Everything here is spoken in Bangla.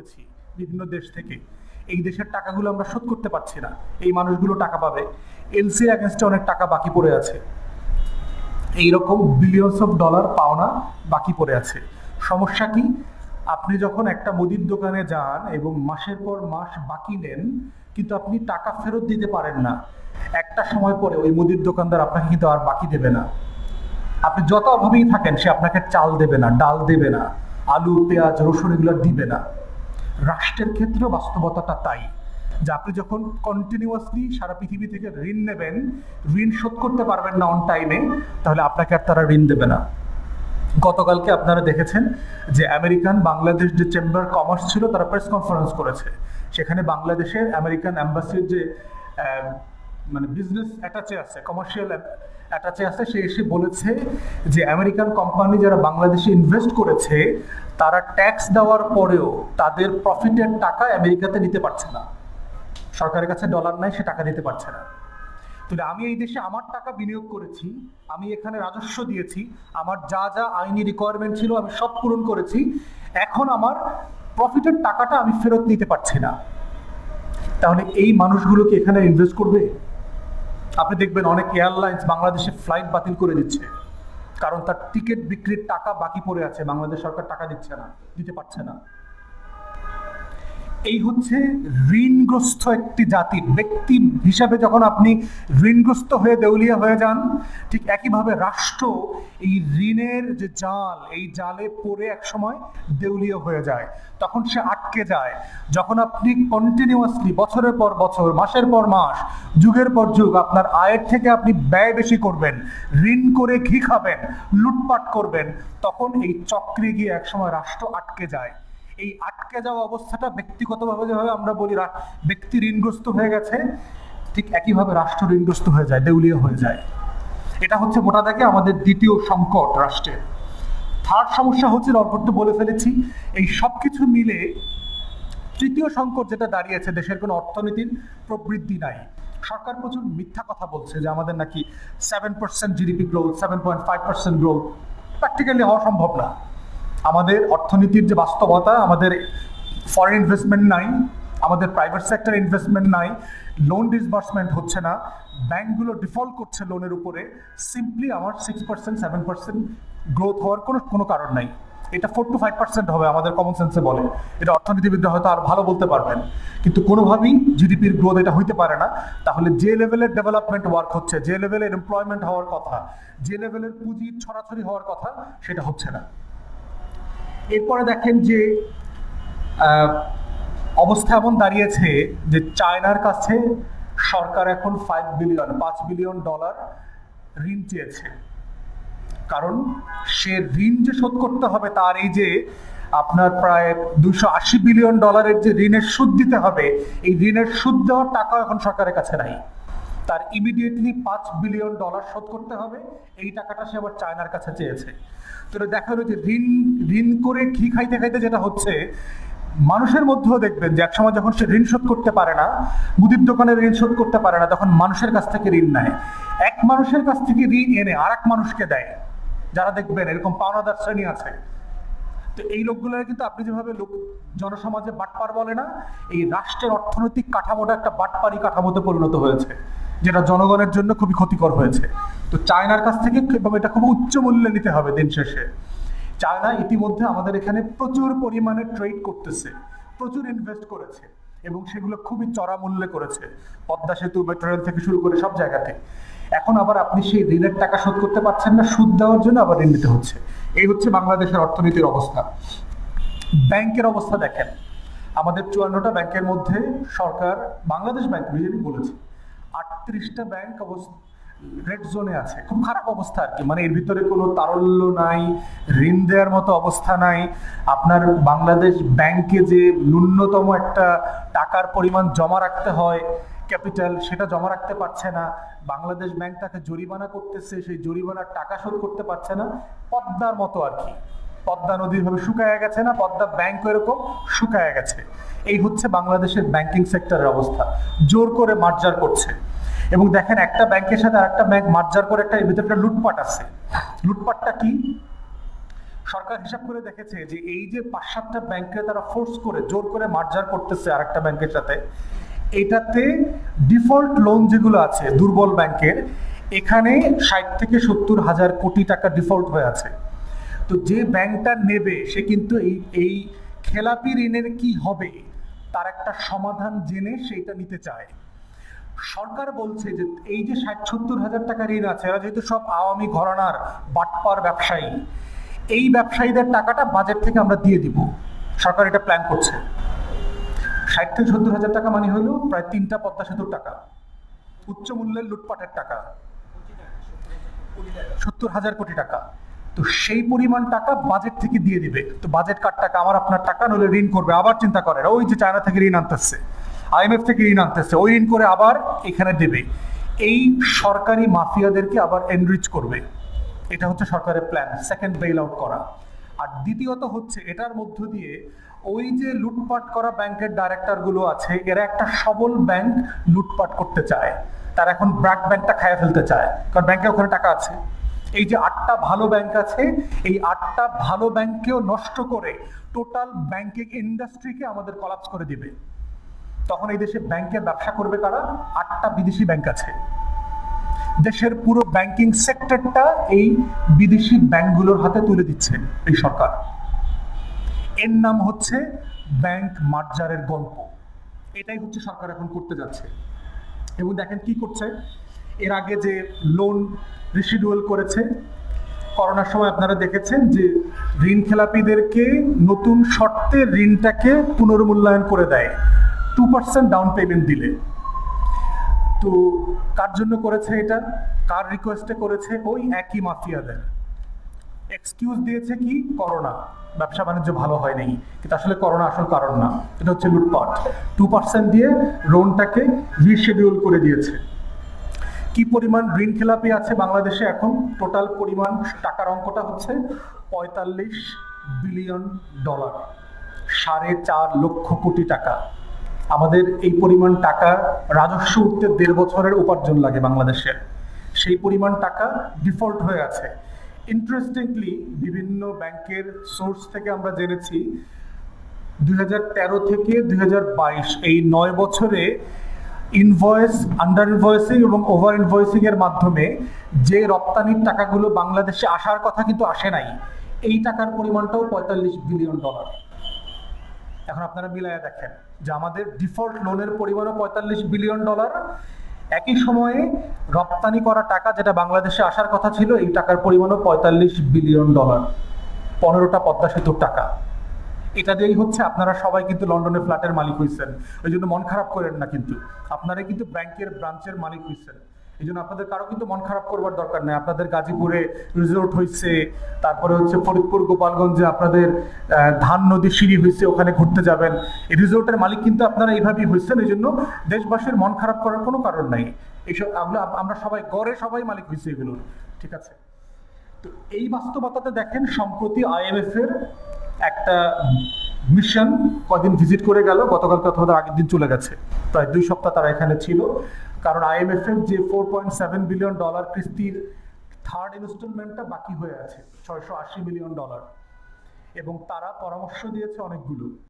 করেছি বিভিন্ন দেশ থেকে। এই দেশের টাকাগুলো আমরা শোধ করতে পারছি না। এই মানুষগুলো টাকা পাবে। এলসির অ্যাগেনস্টে অনেক টাকা বাকি পড়ে আছে। এইরকম বিলিয়নস অফ ডলার পাওনা বাকি পড়ে আছে। সমস্যা কি? আপনি যখন একটা মুদির দোকানে যান এবং মাসের পর মাস বাকি নেন, কিন্তু আপনি টাকা ফেরত দিতে পারেন না। একটা সময় পরে ওই মুদির দোকানদার আপনাকে কিন্তু আর বাকি দেবে না। আপনি যত অভাবেই থাকেন, সে আপনাকে চাল দেবে না, ডাল দেবে না, আলু, পেঁয়াজ, রসুন এগুলো দিবে না। রাষ্ট্রের ক্ষেত্রে বাস্তবতাটা তাই। যে আপনি যখন কন্টিনিউয়াসলি সারা পৃথিবী থেকে ঋণ নেবেন, ঋণ শোধ করতে পারবেন না অন টাইমে তাহলে আপনাকে আর তারা ঋণ দেবে না। গতকালকে আপনারা দেখেছেন যে আমেরিকান বাংলাদেশ যে চেম্বার কমার্স ছিল, তারা প্রেস কনফারেন্স করেছে। সেখানে বাংলাদেশের আমেরিকান অ্যাম্বাসির যে মানে বিজনেস অ্যাটাচে আছে কমার্শিয়াল অ্যাটাচে আছে, সে এসে বলেছে যে আমেরিকান কোম্পানি যারা বাংলাদেশে ইনভেস্ট করেছে, তারা ট্যাক্স দেওয়ার পরেও তাদের প্রফিটের টাকা আমেরিকাতে নিতে পারছে না। সরকারের কাছে ডলার নাই, সে টাকা দিতে পারছে না। তাহলে আমি এই দেশে আমার টাকা বিনিয়োগ করেছি, আমি এখানে রাজস্ব দিয়েছি, আমার যা যা আইনি রিকোয়ারমেন্ট ছিল আমি সব পূরণ করেছি, এখন আমার প্রফিটের টাকাটা আমি ফেরত নিতে পারছি না। তাহলে এই মানুষগুলো কি এখানে ইনভেস্ট করবে? আপনি দেখবেন অনেক এয়ারলাইন্স বাংলাদেশে ফ্লাইট বাতিল করে দিচ্ছে। কারণ তার টিকিট বিক্রির টাকা বাকি পড়ে আছে। বাংলাদেশ সরকার টাকা দিচ্ছে না, দিতে পারছে না। এই হচ্ছে ঋণগ্রস্ত একটি জাতি। ব্যক্তি হিসাবে যখন আপনি ঋণগ্রস্ত হয়ে দেউলিয়া হয়ে যান, ঠিক একইভাবে রাষ্ট্র এই ঋণের যে জাল, এই জালে পড়ে একসময় দেউলিয়া হয়ে যায়। তখন সে আটকে যায়। যখন আপনি কন্টিনিউয়াসলি বছরের পর বছর, মাসের পর মাস, যুগের পর যুগ, আপনার আয়ের থেকে আপনি ব্যয় বেশি করবেন, ঋণ করে ঘি খাবেন, লুটপাট করবেন, তখন এই চক্রে গিয়ে একসময় রাষ্ট্র আটকে যায়। এই আটকে যাওয়া অবস্থাটা ব্যক্তিগতভাবে যেভাবে আমরা বলি ব্যক্তি ঋণগ্রস্ত হয়ে গেছে, ঠিক একইভাবে রাষ্ট্র ঋণগ্রস্ত হয়ে যায়, দেউলিয়া হয়ে যায়। এটা হচ্ছে মোটা দাগে আমাদের দ্বিতীয় সংকট রাষ্ট্রের। থার্ড সমস্যা হচ্ছে অল্প একটু বলে ফেলেছি, এই সব কিছু মিলে তৃতীয় সংকট যেটা দাঁড়িয়েছে, দেশের কোনো অর্থনীতির প্রবৃদ্ধি নাই। সরকার প্রচুর মিথ্যা কথা বলছে যে আমাদের নাকি seven percent GDP growth seven point five percent growth practically হওয়া সম্ভব না। আমাদের অর্থনীতির যে বাস্তবতা, আমাদের ফরেন ইনভেস্টমেন্ট নাই, আমাদের প্রাইভেট সেক্টর ইনভেস্টমেন্ট নাই লোন ডিসবার্সমেন্ট হচ্ছে না ব্যাংকগুলো ডিফল্ট করছে লোনের উপরে সিম্পলি আমার six percent seven percent growth হওয়ার কোনো কোনো কারণ নাই। এটা ফোর টু ফাইভ পার্সেন্ট হবে, আমাদের কমন সেন্সে বলে। এটা অর্থনীতিবিদরা হয়তো আরও ভালো বলতে পারবেন। কিন্তু কোনোভাবেই জিডিপির গ্রোথ এটা হইতে পারে না। তাহলে যে লেভেলের ডেভেলপমেন্ট ওয়ার্ক হচ্ছে, যে লেভেলের এমপ্লয়মেন্ট হওয়ার কথা, যে লেভেলের পুঁজির ছড়াছড়ি হওয়ার কথা, সেটা হচ্ছে না। এরপরে দেখেন যে অবস্থা এমন দাঁড়িয়েছে যে চায়নার কাছে সরকার এখন ফাইভ বিলিয়ন পাঁচ বিলিয়ন ডলার ঋণ চেয়েছে। কারণ সে ঋণ যে শোধ করতে হবে তার এই যে আপনার প্রায় দুশো আশি বিলিয়ন ডলারের যে ঋণের সুদ দিতে হবে, এই ঋণের সুদ দেওয়ার টাকা এখন সরকারের কাছে নাই। তার ইমিডিয়েটলি পাঁচ বিলিয়ন ডলার শোধ করতে হবে। এই টাকাটা সে আবার চায়নার কাছে চেয়েছে। তো দেখা হলো যে ঋণ ঋণ করে ঘি খাইতে খাইতে যেটা হচ্ছে, মানুষের মধ্যেও দেখবেন যে একসময় যখন সে ঋণ শোধ করতে পারে না, মুদির দোকানে ঋণ শোধ করতে পারে না, তখন মানুষের কাছ থেকে ঋণ নেয়। এক মানুষের কাছ থেকে ঋণ এনে আর এক মানুষকে দেয়। যারা দেখবেন এরকম পাওনাদার শ্রেণি আছে। তো এই লোকগুলো কিন্তু আপনি যেভাবে লোক, জনসমাজে বাটপার বলে না, এই রাষ্ট্রের অর্থনৈতিক কাঠামোটা একটা বাটপারি কাঠামোতে পরিণত হয়েছে। যেটা জনগণের জন্য খুবই ক্ষতিকর হয়েছে। তো চায়নার কাছ থেকে এবং এটা খুব উচ্চ মূল্যে নিতে হবে দিন শেষে? চায়না ইতিমধ্যে আমাদের এখানে প্রচুর পরিমাণে ট্রেড করতেছে, প্রচুর ইনভেস্ট করেছে এবং সেগুলো খুবই চড়া মূল্যে করেছে। পদ্মা সেতু মেট্রো রেল থেকে শুরু করে সব জায়গাতে। এখন আবার আপনি সেই ঋণের টাকা শোধ করতে পারছেন না, সুদ দেওয়ার জন্য আবার ঋণ নিতে হচ্ছে। এই হচ্ছে বাংলাদেশের অর্থনীতির অবস্থা। ব্যাংকের অবস্থা দেখেন। আমাদের চুয়ান্নটা ব্যাংকের মধ্যে সরকার, বাংলাদেশ ব্যাংক নিজেরই বলেছে আটত্রিশটা ব্যাংক অবস্থা রেড জোনে আছে। খুব খারাপ অবস্থা আর কি। মানে এর ভিতরে কোনো তারল্য নাই, ঋণ দেওয়ার মতো অবস্থা নাই। আপনার বাংলাদেশ ব্যাংকে যে ন্যূনতম একটা টাকার পরিমাণ জমা রাখতে হয় ক্যাপিটাল সেটা জমা রাখতে পারছে না। বাংলাদেশ ব্যাংক তাকে জরিমানা করতেছে, সেই জরিমানার টাকা শোধ করতে পারছে না। পদ্মার মতো আর কি। পদ্মা নদীর ভাবে শুকায় গেছে না? পদ্মা ব্যাংক এরকম শুকায় গেছে। এই হচ্ছে বাংলাদেশের ব্যাংকিং সেক্টরের অবস্থা। জোর করে মার্জার করছে। এবং দেখেন, একটা ব্যাংকের সাথে আরেকটা ব্যাংক মার্জার করে একটা ভিতরে একটা লুটপাট আছে। লুটপাটটা কি? সরকার হিসাব করে দেখেছে যে এই যে পাঁচ সাতটা ব্যাংকে তারা ফোর্স করে, জোর করে মার্জার করতেছে আরেকটা ব্যাংকের সাথে, এটাতে ডিফল্ট লোন যেগুলো আছে, দুর্বল ব্যাংকের, এখানে ষাট থেকে সত্তর হাজার কোটি টাকা ডিফল্ট হয়ে আছে। তো যে ব্যাংকটা নেবে, সে কিন্তু এই এই খেলাপি ঋণের কি হবে? তার একটা সমাধান জেনে সেইটা নিতে চায়। সরকার বলছে যে এই যে ষাট সত্তর হাজার টাকা ঋণ আছে, এরা যেহেতু সব আওয়ামী ঘরানার বাটপার ব্যবসায়ী, এই ব্যবসায়ীদের টাকাটা বাজেট থেকে আমরা দিয়ে দিব। সরকার এটা প্ল্যান করছে। ষাট থেকে সত্তর হাজার টাকা মানে হলো প্রায় তিনটা পদ্মা সেতুর টাকা, উচ্চ মূল্যের লুটপাটের টাকা। সত্তর হাজার কোটি টাকা। তো সেই পরিমাণ টাকা বাজেট থেকে দিয়ে দিবে। তো বাজেট কার টাকা আমার আপনার টাকা নলে ঋণ করবে। আবার চিন্তা করে ওই যে চায়না থেকে ঋণ আনতেছে আইএমএফ থেকে ঋণ আনতেছে, ওই ঋণ করে আবার এখানে দেবে। এই সরকারি মাফিয়াদেরকে আবার এনরিচ করবে। এটা হচ্ছে সরকারের প্ল্যান সেকেন্ড বেইল আউট করা। আর দ্বিতীয়ত হচ্ছে, এটার মধ্য দিয়ে ওই যে লুটপাট করা ব্যাংকের ডাইরেক্টরগুলো আছে, এরা একটা সবল ব্যাংক লুটপাট করতে চায়। তারা এখন ব্র্যাক ব্যাংকটা খায় ফেলতে চায়। কারণ ব্যাংকে ওখানে টাকা আছে। এই যে আটটা ভালো ব্যাংক আছে, এই আটটা ভালো ব্যাংককেও নষ্ট করে টোটাল ব্যাংকিং ইন্ডাস্ট্রিকে আমাদের কলাপস করে দিবে। তখন এই দেশে ব্যাংকের ব্যবসা করবে কারা? আটটা বিদেশি ব্যাংক আছে। দেশের পুরো ব্যাংকিং সেক্টরটা এই বিদেশি ব্যাংকগুলোর হাতে তুলে দিচ্ছে এই সরকার। এর নাম হচ্ছে ব্যাংক মার্জারের গল্প। এটাই হচ্ছে সরকার এখন করতে যাচ্ছে। এবং দেখেন কি করছে? এর আগে যে লোন রিসিডুয়াল করেছে। করোনার সময় আপনারা দেখেছেন যে ঋণ খেলাপিদেরকে নতুন শর্তে ঋণটাকে পুনর্মূল্যায়ন করে দেয়। টু পার্সেন্ট ডাউন পেমেন্ট দিলে। তো কার জন্য করেছে এটা? কার রিকোয়েস্টে করেছে? ওই একই মাফিয়াদের। এক্সকিউজ দিয়েছে কি? করোনা। ব্যবসা বাণিজ্য ভালো হয়নি। কিন্তু আসলে করোনা আসল কারণ না। এটা হচ্ছে লুটপাট। টু পার্সেন্ট দিয়ে লোনটাকে রিশেডিউল করে দিয়েছে। কি পরিমাণ ঋণ খেলাপি আছে বাংলাদেশে এখন? টোটাল পরিমাণ টাকার অঙ্কটা হচ্ছে পঁয়তাল্লিশ বিলিয়ন ডলার, সাড়ে চার লক্ষ কোটি টাকা। আমাদের এই পরিমাণ টাকা রাজস্ব উঠতে দেড় বছরের উপার্জন লাগে বাংলাদেশের সেই পরিমাণ টাকা ডিফল্ট হয়ে আছে। ইন্টারেস্টিংলি বিভিন্ন ব্যাংকের সোর্স থেকে আমরা জেনেছি, দুই হাজার তেরো থেকে দুই হাজার বাইশ, এই নয় বছরে ইনভয়েস আন্ডার ইনভয়েসিং এবং ওভার ইনভয়েসিং এর মাধ্যমে যে রপ্তানির টাকাগুলো বাংলাদেশে আসার কথা কিন্তু আসে নাই, এই টাকার পরিমাণটাও পঁয়তাল্লিশ বিলিয়ন ডলার এখন আপনারা মিলাইয়া দেখেন যে আমাদের ডিফল্ট লোনের পরিমাণও পঁয়তাল্লিশ বিলিয়ন ডলার একই সময়ে রপ্তানি করা টাকা যেটা বাংলাদেশে আসার কথা ছিল, এই টাকার পরিমাণও পঁয়তাল্লিশ বিলিয়ন ডলার পনেরোটা পদ্মা সেতুর টাকা। এটা দিয়েই হচ্ছে আপনারা সবাই কিন্তু লন্ডনে ফ্ল্যাটের মালিক হয়েছেন ওই জন্য মন খারাপ করেন না কিন্তু। আপনারা কিন্তু ব্যাংকের ব্রাঞ্চের মালিক হয়েছেন এই জন্য আপনাদের কারও কিন্তু মন খারাপ করবার দরকার নেই। আপনাদের গাজীপুরে রিসোর্ট হয়েছে তারপরে হচ্ছে ফরিদপুর, গোপালগঞ্জে আপনাদের ধান নদী সিঁড়ি হয়েছে ওখানে ঘুরতে যাবেন। এই রিসোর্টের মালিক কিন্তু আপনারা এইভাবেই হয়েছেন এই জন্য দেশবাসীর মন খারাপ করার কোনো কারণ নাই। এইসব আমরা আমরা সবাই, গড়ে সবাই মালিক হয়েছে এগুলোর। ঠিক আছে? তো এই বাস্তবতাতে দেখেন, সম্প্রতি আইএমএফ এর একটা মিশন কদিন ভিজিট করে গেল গতকাল তার আগের দিন চলে গেছে। প্রায় দুই সপ্তাহ তারা এখানে ছিল। কারণ আইএমএফ এর যে four point seven billion dollar কিস্তির থার্ড ইনস্টলমেন্টটা বাকি হয়ে আছে, ছয়শো আশি মিলিয়ন ডলার এবং তারা পরামর্শ দিয়েছে অনেকগুলো।